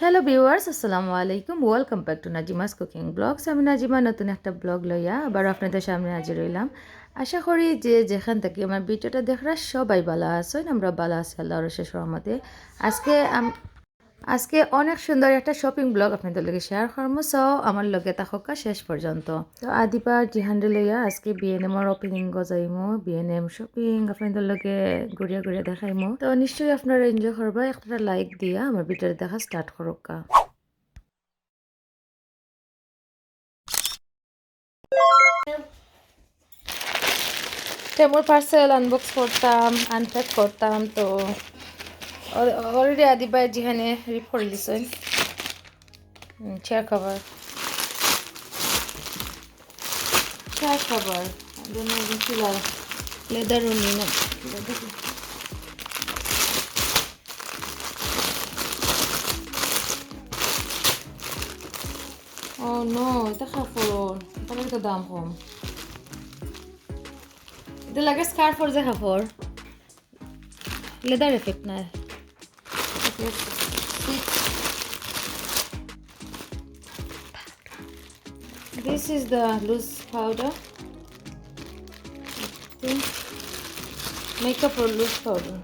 Hello viewers আসসালামু আলাইকুম welcome back to Nazima's cooking blogs আমি নাজিমা নতুন একটা ব্লগ লইয়া আবার আপনাদের সামনে হাজির রইলাম আশা করি যে যেখান থেকে আমার ভিডিওটা দেখরা সবাই ভালো আছেন, আমরা ভালো আছি আল্লাহ শেষ রহমতে। আজকে আম- আজকে অনেক সুন্দর একটা শপিং ব্লগ আপনাদের লগে শেয়ার করব সো আমার লগে থাকা শেষ পর্যন্ত। তো আদিবা জিহান্ডে লইয়া আজকে বিএনএমর ওপেনিং গজাইমো বিএনএম শপিং আপনাদের লগে ঘুরিয়া ঘুরিয়া দেখাইমো। তো নিশ্চয়ই আপনারা এনজয় করবা। একটা লাইক দিয়া আমার ভিডিও দেখা স্টার্ট করুকা। টেমোর পার্সেল আনবক্স করতাম আনপ্যাক করতাম, তো অলরেডি আদিবাই যেখানে রিপ করে দিছেন chair cover chair cover leather উনি না ও নো এটা কাপড় তাহলে তো দাম কম। এটা লাগে স্কার্ফর যে কাপড় লেদার এফেক্ট না This is the loose powder. Okay. Makeup or loose powder.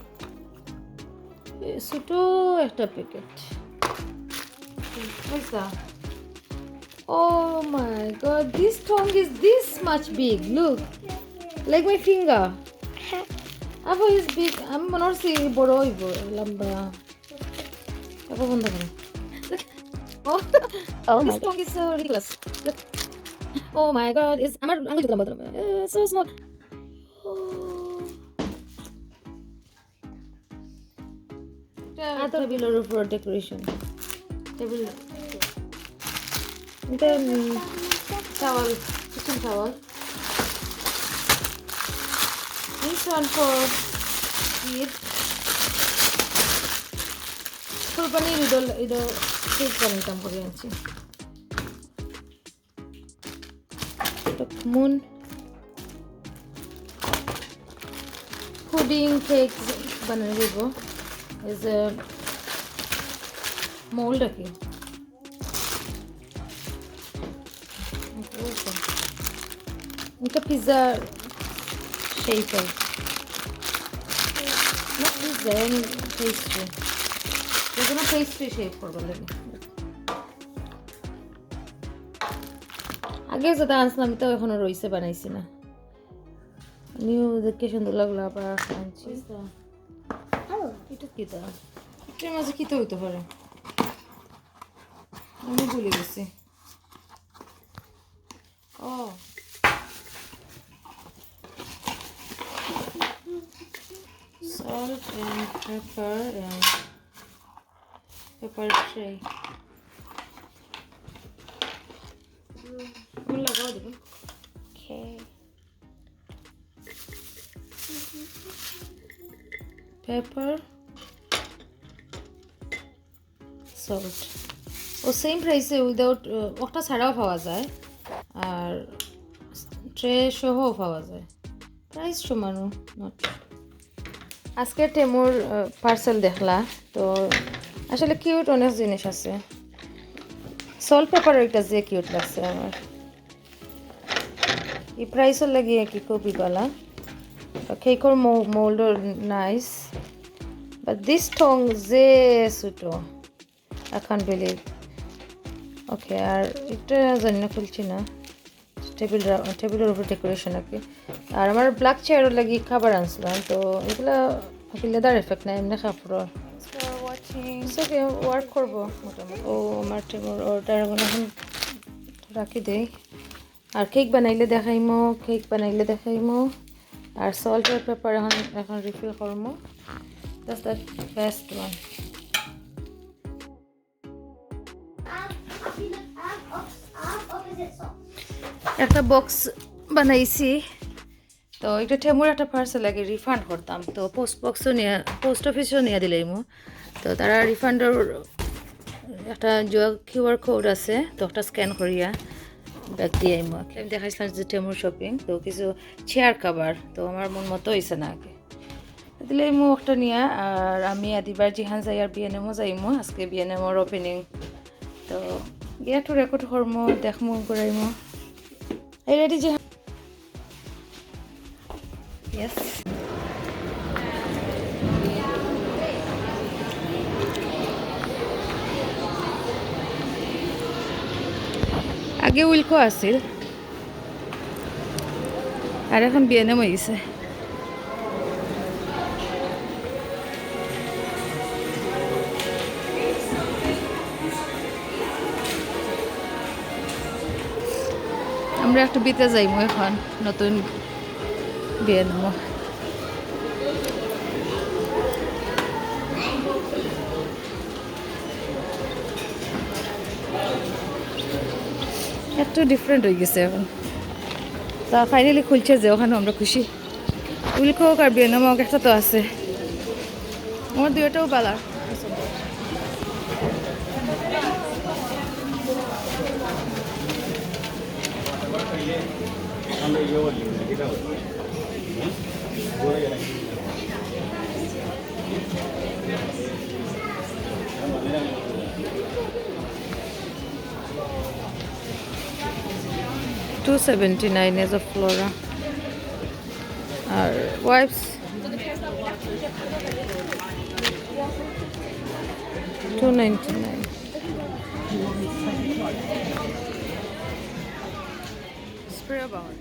ছোটো একটা packet What's that? Oh my god, this tongue is this much big. Look, like my finger. আবার is big. আমি মনে হচ্ছে বড় হইব লম্বা তারপর বন্ধ করো Oh, Oh this my tongue is so ridiculous. Look. Oh my god, it's আমার আঙুল দিলাম বদলাম so small. Oh. এটা টেবিলের উপর ডেকোরেশন টেবিল এটা towel kitchen towel This one for Eid. কোরবানির ঈদ ঈদ কেক বানাইতাম করে আনছি মুন পুডিং কেক বানিয়ে দেব ইজ মোল্ড আর কি এটা pizza shaper. Not pizza, any pastry. No pastry shape করব লাগে আগে যেটা আনছিলাম তো এখনও রইছে, বানাইছি না। নিউ দেখে সুন্দর লাগল, আবার আনছি। এটা কি মাঝে কি তো হইতে পারে? আমি ভুলে গেছি। ও। Salt and pepper and lagaw, di ba? Okay. Pepper, salt. ও সেম প্রাইসে উইদাউট ওটা ছাড়াও পাওয়া যায় আর ট্রে সহও পাওয়া যায় প্রাইস সমানও নট আজকে টেমুর পার্সেল দেখলা তো আসলে কিউট অনেক জিনিস আছে। সল্ট পেপার একটা যে কিউট লাগছে আমার। এই প্রাইসও লাগিয়ে কি কপি পালা কেকর মোল্ডর নাইস বাট দিস টং যে সুটো এখন বিলিভ ওকে আর এটা জন্য খুলছি না। টেবিল টেবিলের উপর ডেকোরেশন আর কি। আর আমার ব্ল্যাক চেয়ারও লাগি খাবার আনছিলাম, তো এগুলো লেদার এফেক্ট না এমনি watching. ওকে ওয়ার্ক করব ও, আমার অর্ডার এখন রাখি দেই। আর কেক বানাইলে দেখাইমো কেক বানাইলে দেখাইমো। আর সল্টের পেপার এখন এখন রিফিল করব দ্যাটস দ্য বেস্ট ওয়ান একটা বক্স বানাইছি। তো এটা ঠেমুর একটা পার্সেল লাগে রিফান্ড করতাম। তো পোস্ট বক্সও নিয়ে পোস্ট অফিসও নিয়ে দিলে মো তো তারা রিফান্ডের একটা কিউআর কোড আছে, তো একটা স্ক্যান করিয়া ব্যাগ দিয়ে আইমো আমি দেখাইছিলাম যে টেমুর শপিং তো কিছু চেয়ার কাভার তো আমার মন মতো হয়েছে না আগে। দিলে মো একটা নিয়ে আর আমি আদিবার জিহান যাই আর বিএনএমও যাইমো আজকে বিএনএমর ওপেনিং তো ইয়াটো রেকর্ড করমো দেখমো করাইমো এই রেডি জিহান? ইয়েস আগে উইলকো আছিল। আর এখন বিএনএম হয়ে গেছে আমরা একটু বিতে যাইমু এখন, নতুন বিএনএম একটু ডিফারেন্ট হয়ে গেছে। এখন তা ফাইনালি খুলছে যে ওখানে আমরা খুশি। উল্ক হোক আর বিয়ে নামক একটা তো আছে। আমার দুইটাও বালার two seventy nine age of Flora R wife's two ninety nine spray about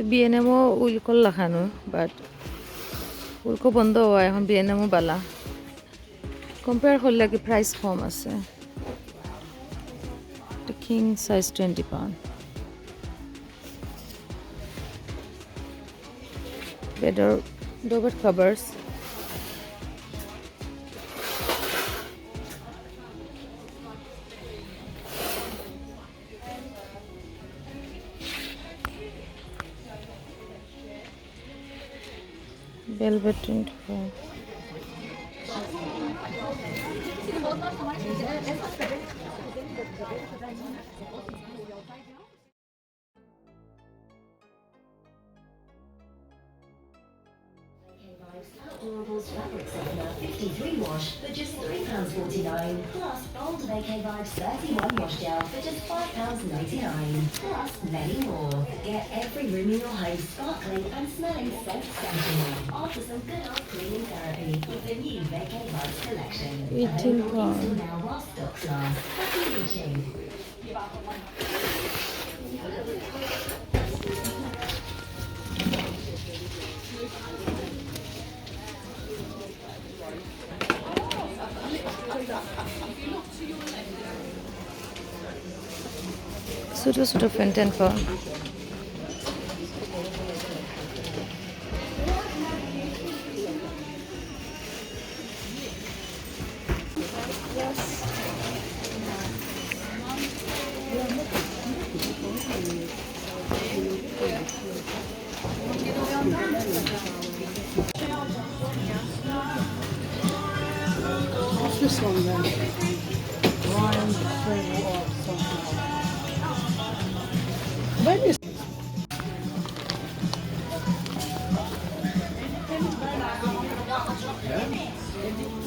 তো বিএনএমও উইলকল খানো বাট উইলকো বন্ধ হওয়া, এখন বিএনএমও বালা। কম্পেয়ার করলে কি প্রাইস কম আছে? কিং সাইজ টোয়েন্টি পাউন্ড বেডৰ ডবেট কাভাৰ্ছ పెట్టింటారు Thank you. Durables fabric softener 53 wash for just £3.49. Plus bold vacay vibes 31 wash gel for just £5.99. Plus many more. Get every room in your home sparkling and smelling scent sentinel. After some good old cleaning therapy with the new vacay vibes collection. 18 Available until now while stocks last. Happy reaching. ছোটো ছোটো ফেন্টেন পাওয়া What's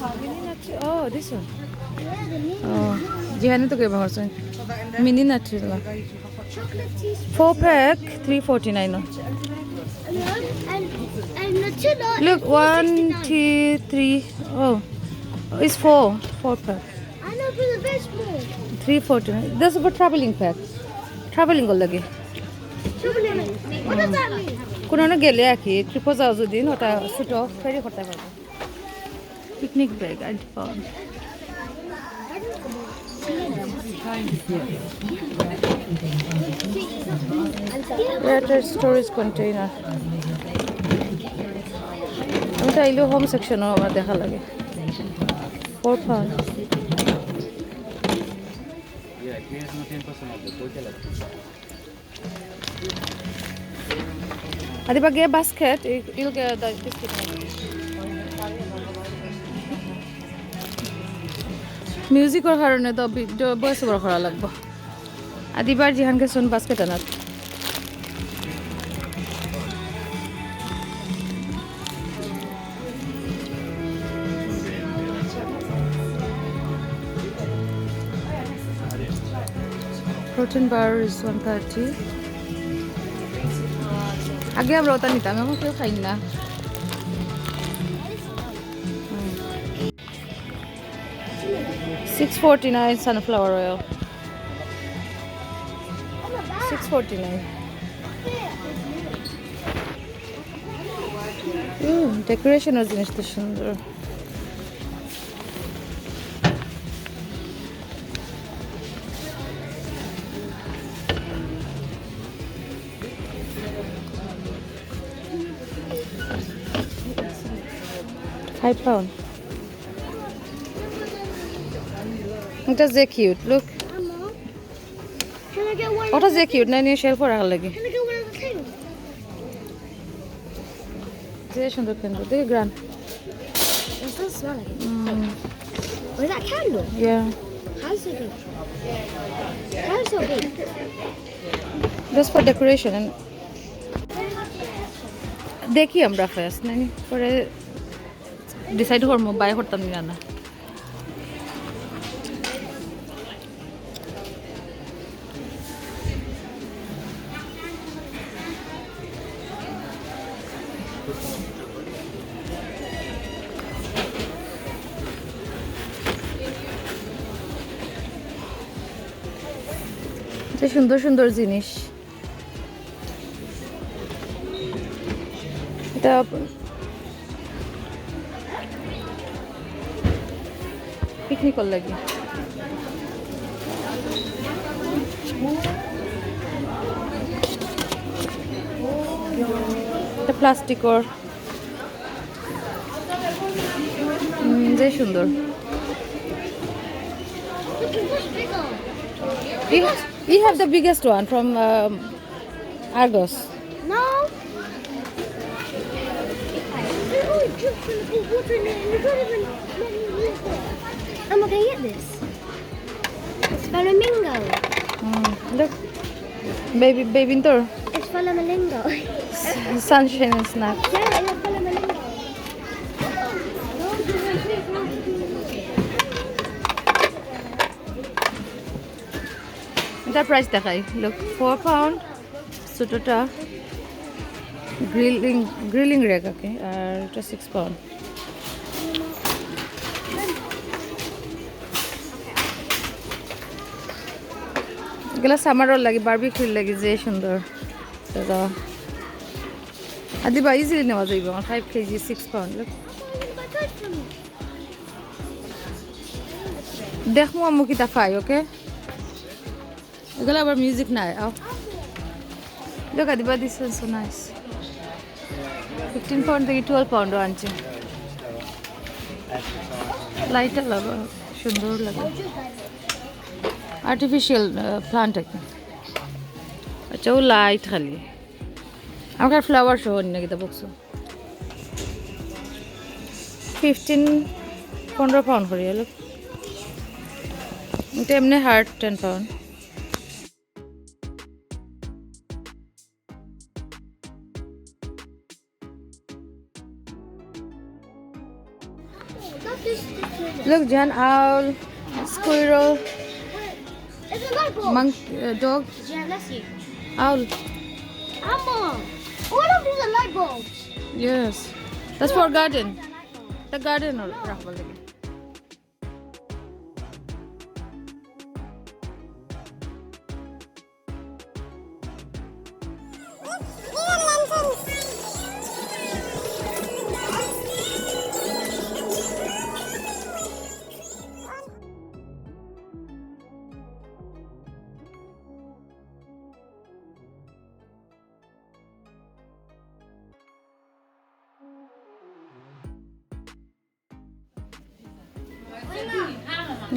Oh, this one. Oh, জিহানে তো কেবা করছেন mini নাট্রি four pack three forty nine and, and Nutella Look, is one, 4.69. two, three. Oh, it's four. Four pack. I know, but the best more. Three forty nine. That's for traveling pack. Traveling কর লাগে Triple M. What does that mean? কোনো গেলে আর কি ট্রিপও যাও যদি ওটা ছোটো ফেরি করতে পারব পিকনিক ব্যাগ আই পাউন্ড এটা স্টোরেজ কন্টেইনার আমি চাইলেও হোম সেকশনও আমার দেখা লাগে four pound Adi ba get basket, you- you'll get মিউজিকৰ কাৰণে তো বয়স বৰ কৰা লাগব। আদিবাৰ যিহানকে চোন বাস্কেট আনাত বার ইজ ওয়ান থার্টি আগে আমরা ওটা নিতাম কেউ খাই না six forty nine sunflower oil six forty nine ডেকোরেশনের জিনিস তো সুন্দর ফাইভ পাউন্ড এটা যে কিউট লুক? ওটা যে কিউট না নিয়ে শেলফ রাখার লাগে? যে সুন্দর কিন্তু দেখে গ্রান that candle? Yeah How's it? How's it decoration দেখি আমরা ফার্স্ট নানি পরে ডিসাইড করব বাই করতাম না যে সুন্দর সুন্দর জিনিস। এটা পিকনিকর লাগে। এটা প্লাস্টিকর যে সুন্দর। Look, it's We have the biggest one from um, Argos. No. I'm not gonna get this. It's flamingo. Mm, look, baby, baby, door. It's flamingo. Sunshine and snack. Yeah, এটা প্রাইস দেখাই। লোক ফোর পাউন্ড ছোটোটা grilling grilling রেগাকে আর এটা six pound এগুলো সামারও লাগে বারবিকিউর লাগে যে সুন্দর দাদা। আদিবা ইজিলি নেওয়া যাইব আমার ফাইভ কেজি সিক্স পাউন্ড দেখমু আমু কিতা ফাই ওকে এগুলো আবার মিউজিক নাই look Adiba this so nice fifteen pound থেকে টুয়েলভ পাউন্ডও আনছে। লাইটটা লাগা সুন্দর লাগে। আর্টিফিশিয়াল প্লান্ট আর আচ্ছা ও লাইট খালি। আমার ফ্লাওয়ার সহ নাকি তা বকছো? ফিফটিন পনেরো পাউন্ড করি লোক এটা এমনি heart ten pound Look, Jan, owl, squirrel, It's a light bulb. monk, uh, dog, Yeah, let's see. owl. Emma, what of these are light bulbs? Yes, that's for garden. The garden or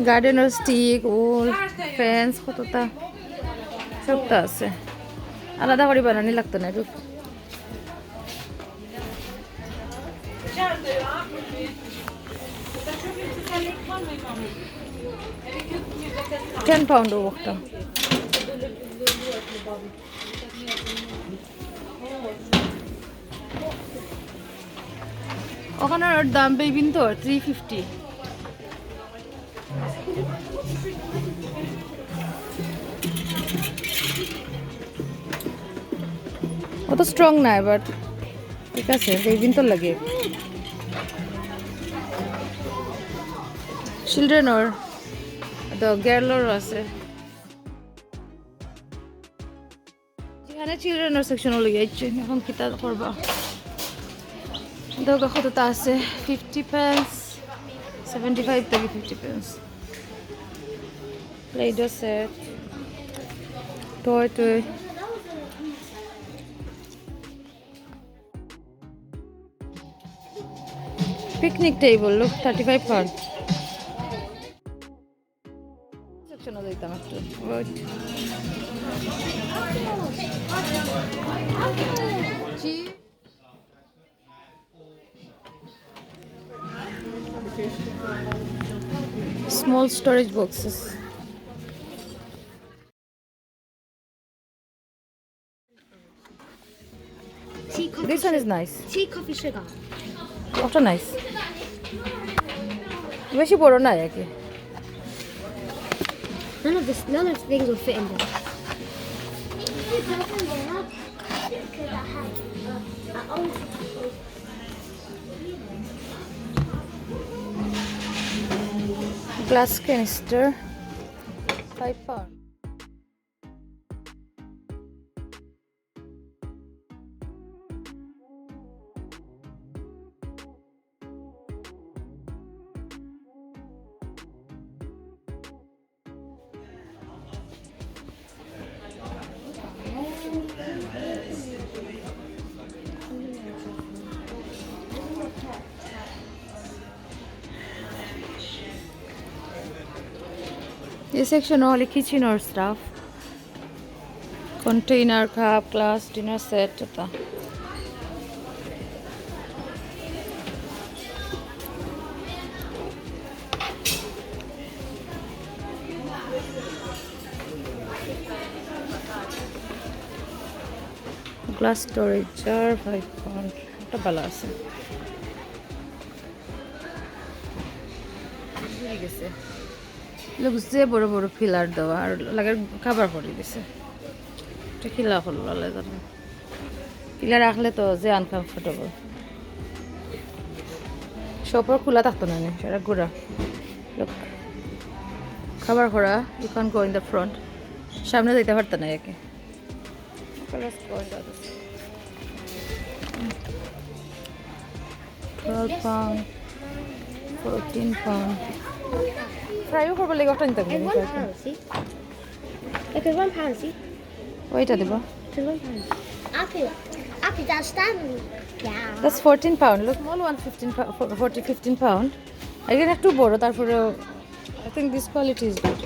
গার্ডেনের stick উল fence কতটা? সবটা আছে। আলাদা করে বানানি লাগতো না, রূপ। টেন পাউন্ড একটা। ওখানের দাম পেইবিন তো থ্রি ফিফটি অত স্ট্রং না এবার। ঠিক আছে পেইবিন তো লাগে। চিলড্রেনৰ তো গার্লর আছে। যেখানে চিলড্রেনের সেকশনও লেগে যাচ্ছে, এখন কিতা করবা? দোকা কতটা আছে ফিফটি পেন্স সেভেন্টি ফাইভ থেকে fifty pence Play Doh set toy picnic table look thirty five pound সেকশনও দিতাম একটু ওয়েট জি small storage boxes. Tea, coffee, This one is nice. tea, coffee, sugar. ওটা নাইস বেশি বড় না একে None of this, none of the things will fit in there. glass canister 5 pound Section only kitchen or stuff. Container, cup, glass, dinner set. এটা glass storage jar ওটা ভালো আছে গেছে লোক যে বড় বড় ফিলার দেওয়া আর লাগে খাবার পড়ে দিছে। এটা খিলা হল জানো ফিলার রাখলে তো যে আনকমফোর্টেবল সবর খোলা থাকতো না নে, সেটা ঘোরা খাবার খোরা you can go in the front সামনে যেতে পারতো না একে. Twelve pound, fourteen pound. ফ্রাইও করবার লাগে ওটা নিতে see? ওইটা দিব that's standing. Yeah. That's 14 pound. Look, small one 15 40, 15 pound. এখানে একটু বড় তারপরে I think this quality is good.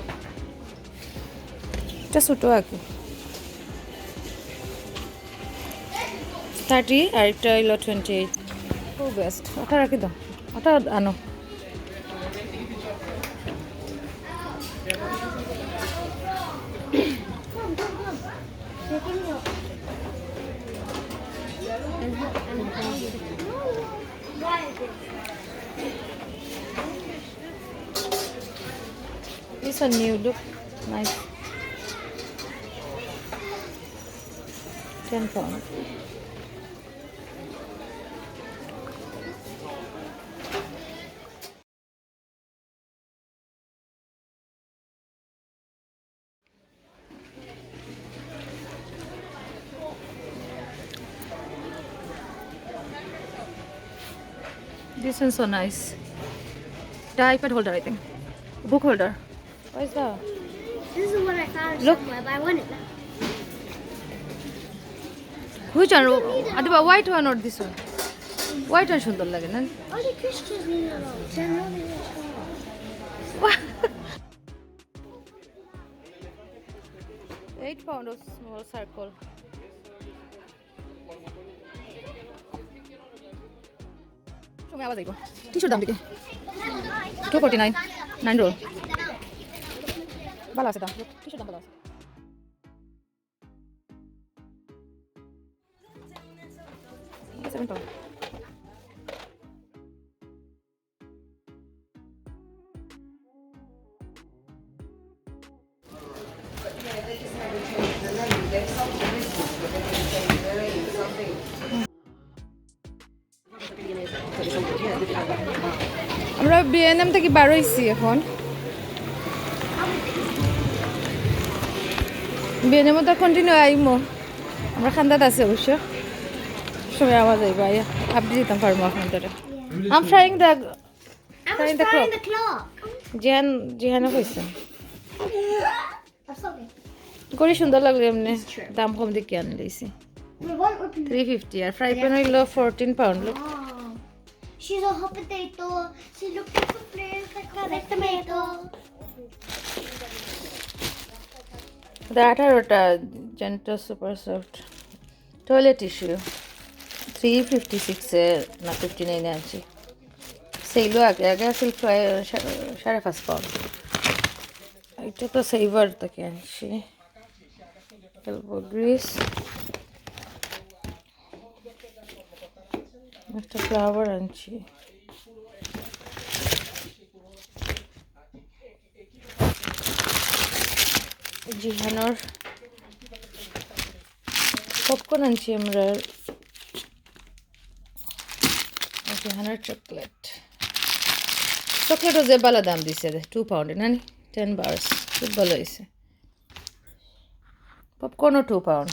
এটা ছোটো কি থার্টি আর একটা হইল টোয়েন্টি এইট খুব বেস্ট ওটা রাখি দাও ওটা আনো One new, look nice. Ten pound. This one's so nice. The iPad holder, I think. Book holder. What is that? This is the one I found Look. somewhere, but I want it now. Which one? Adiba, white one or this one? White one সুন্দর লাগে না Why do Christians need a lot? They're not even sure. Eight pound of small circle. সময় আওয়াজ আইব টিশুর দাম দিকে two forty nine nine roll ভালো আছে দাম টিশুর দাম ভালো আছে সেভেন পাউন্ড আমরা বিএনএম থেকে বার হইছি এখন বিএনএম তো কন্টিনিউ আইমো আমরা খান্দাত আছে অবশ্য সবাই আওয়াজ আইব আইয়া আপডেট দিতাম পারব আপনাদের আম frying the clock. the clock. Jihan জিহানে কইছে. করি সুন্দর লাগল এমনি দাম কম দিকে আনি লইছি. থ্রি ফিফটি আর ফ্রাই প্যান হইল fourteen pound look. She's a hot potato. She's looking for flavors like a tomato. আঠারোটা জেন্টো super soft toilet tissue three fifty সিক্সে না ফিফটি নাইনে আনছি সেইগুলো আগে আগে আসল প্রায় সাড়ে পাঁচ পাউন্ড। এটা তো সেইবার থেকে আনছি। এলবো গ্রিস একটা ফ্লাওয়ার আনছি। জিহানোর পপকর্ন আনছি আমরা। জিহানোর চকলেট চকলেটও যে বালা দাম দিছে টু পাউন্ডে নানি? টেন বার্স খুব ভালো হয়েছে পপকর্নও two pound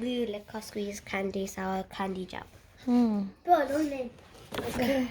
blue us squeeze candy sour candy jam. Hmm. Okay.